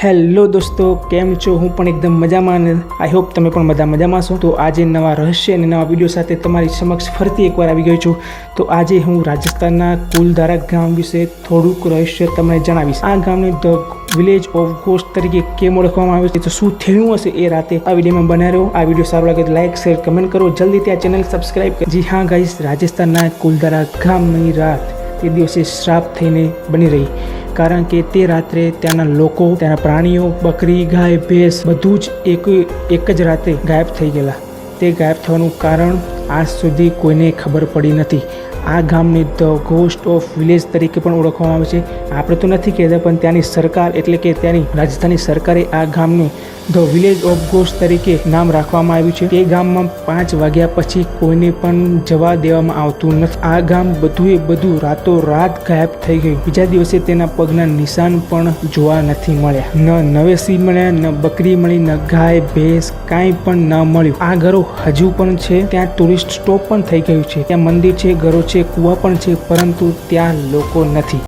Hello દોસ્તો, કેમ છો? હું પણ એકદમ મજામાં અને આઈ હોપ તમે પણ બધા મજામાં છો. તો આજે નવા રહસ્ય અને નવા વીડિયો સાથે તમારી સમક્ષ ફરીથી એકવાર આવી ગયો છું. તો આજે હું રાજસ્થાનના કુલધારા ગામ વિશે થોડુંક રહસ્ય તમને જણાવીશ. આ ગામને ધ વિલેજ ઓફ ગોસ્ટ તરીકે કેમ ઓળખવામાં આવે છે? તો શું થયું હશે એ રાતે? આ વિડીયોમાં બનાવી રહ્યો આ વીડિયો સારો લાગે તો લાઇક શેર, કમેન્ટ કરો. જલ્દીથી આ ચેનલ સબસ્ક્રાઇબ કરો. જી હા ગાઈશ રાજસ્થાનના કુલધારા ગામની રાત તે દિવસે શ્રાપ થઈને બની રહી. કારણ કે તે રાત્રે ત્યાંના લોકો, ત્યાંના પ્રાણીઓ, બકરી, ગાય, ભેંસ બધું જ એક એક જ રાતે ગાયબ થઈ ગયેલા. તે ગાયબ થવાનું કારણ આજ સુધી કોઈને ખબર પડી નથી. આ ગામને ધ ગોસ્ટ ઓફ વિલેજ તરીકે પણ ઓળખવામાં આવે છે. આપણે તો નથી કહેતા, પણ ત્યાંની સરકાર એટલે કે ત્યાંની રાજસ્થાની સરકારે આ ગામને ધ વિલેજ ઓફ ગોસ્ટ તરીકે નામ રાખવામાં આવ્યું છે. તે ગામમાં પાંચ વાગ્યા પછી કોઈને પણ જવા દેવામાં આવતું નથી. આ ગામ બધું એ બધું રાતો રાત ગાયબ થઈ ગયું. બીજા દિવસે તેના પગના નિશાન પણ જોવા નથી મળ્યા. ન નવેસી મળ્યા, ન બકરી મળી, ન ગાય, ભેંસ કાંઈ પણ ન મળ્યું. આ ઘરો હજુ પણ છે. ત્યાં ટુરિસ્ટ સ્ટોપ પણ થઈ ગયું છે. ત્યાં મંદિર છે, ઘરો છે, કૂવા પણ છે, પરંતુ ત્યાં લોકો નથી.